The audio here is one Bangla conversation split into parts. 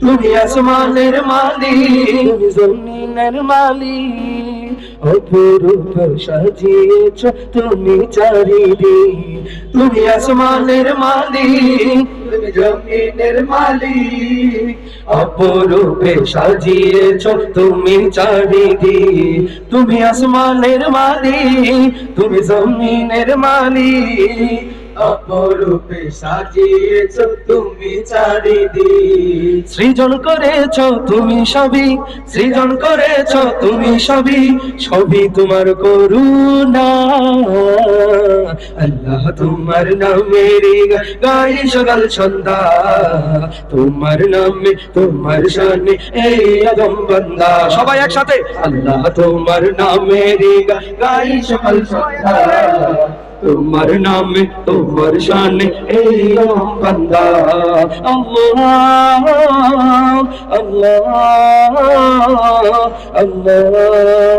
তুমি আসমানের মালিক। তুমি জমিনের মালিক। অপরূপ সাজিয়েছ তুমি চারিদিক। তুমি আসমানের মালিক। তুমি জমিনের মালিক। অপরূপে সাজিয়েছ তুমি চারিদিক। তুমি আসমানের মালিক। তুমি জমিনের মালিক। অপরূপে সাজিয়েছ তুমি চারিদিক। সৃজন করেছ তুমি সবই, সৃজন করেছ তুমি সবই সবই তোমার করুণা। আল্লাহ তোমার নামের গাই সকাল সন্ধ্যা। তোমার নামে, তোমার শানে এই আদম বান্দা। সবাই একসাথে। আল্লাহ তোমার নামের গাই সকাল সন্ধ্যা। তোমার নামে তোমার শানে এই আদম বান্দা আল্লাহ আল্লাহ আল্লাহ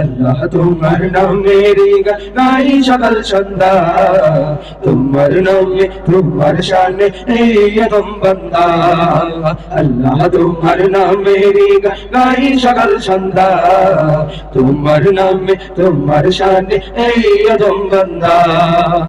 আল্লাহ তোমার নামে রে গাই সকাল সন্ধ্যা। তোমার নামে, তোমার শানে আদম বান্দা। আল্লাহ তোমার নামে রে গাই সকাল সন্ধ্যা। তোমার নামে, তোমার শানে আদম বান্দা।